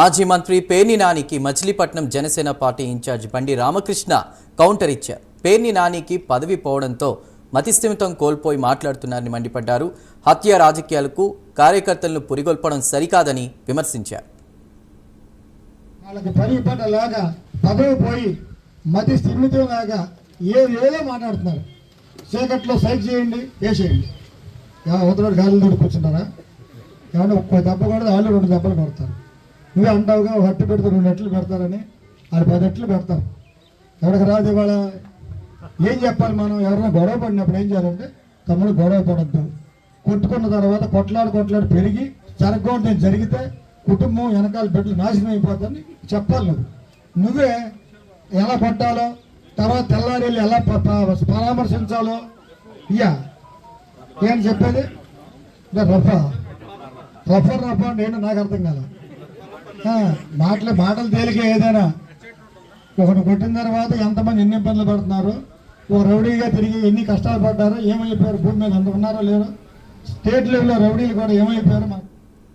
మాజీ మంత్రి పేర్ని నానికి మచిలీపట్నం జనసేన పార్టీ ఇన్ఛార్జ్ బండి రామకృష్ణ కౌంటర్ ఇచ్చారు. పేర్ని నానికి పదవి పోవడంతో మతిస్థిమితం కోల్పోయి మాట్లాడుతున్నారని మండిపడ్డారు. హత్య రాజకీయాలకు కార్యకర్తలను పురిగొల్పడం సరికాదని విమర్శించారు. వాళ్ళకి పని పట్టలాగా పదవి పోయి మతి స్థిమితం లాగా ఏదో మాట్లాడుతున్నారు. చీకట్లో సైక్ చేయండి వేసేయండి. ఉత్తరాడు గాలి దూడి ఏమన్నా ఒక్క దెబ్బ కూడా వాళ్ళు రెండు దెబ్బలు కొడతారు. నువ్వే అంటావుగా ఒక అట్టు పెడితే రెండు ఎట్లు పెడతారని. వాళ్ళు పది ఎట్లు పెడతారు. ఎవరికి రాదు ఇవాళ? ఏం చెప్పాలి మనం? ఎవరైనా గొడవ పడినప్పుడు ఏం చేయాలంటే తమ్ముడు గొడవ పడద్దు. కొట్టుకున్న తర్వాత కొట్లాడు కొట్లాడు పెరిగి జరగకూడదు జరిగితే కుటుంబం వెనకాల బిడ్డలు నాశనం అయిపోతుందని చెప్పాలి నువ్వు. నువ్వే ఎలా కొట్టాలో తర్వాత తెల్లారి వెళ్ళి ఎలా ప- పరామర్శించాలో? ఇయ్యా. ఏం చెప్పేది? రఫా. రఫర్ రఫా అంటే ఏంటో నాకు అర్థం కాలేదు మాటలు మాటలు తేలికే ఏదైనా. ఒకటి కొట్టిన తర్వాత ఎంతమంది ఎన్ని ఇబ్బందులు పడుతున్నారు? ఓ రౌడీగా తిరిగి ఎన్ని కష్టాలు పడ్డారో? ఏమైపోయారు భూమి మీద ఎంత ఉన్నారో లేరో స్టేట్ లెవెల్లో రౌడీలు కూడా ఏమైపోయారు మాకు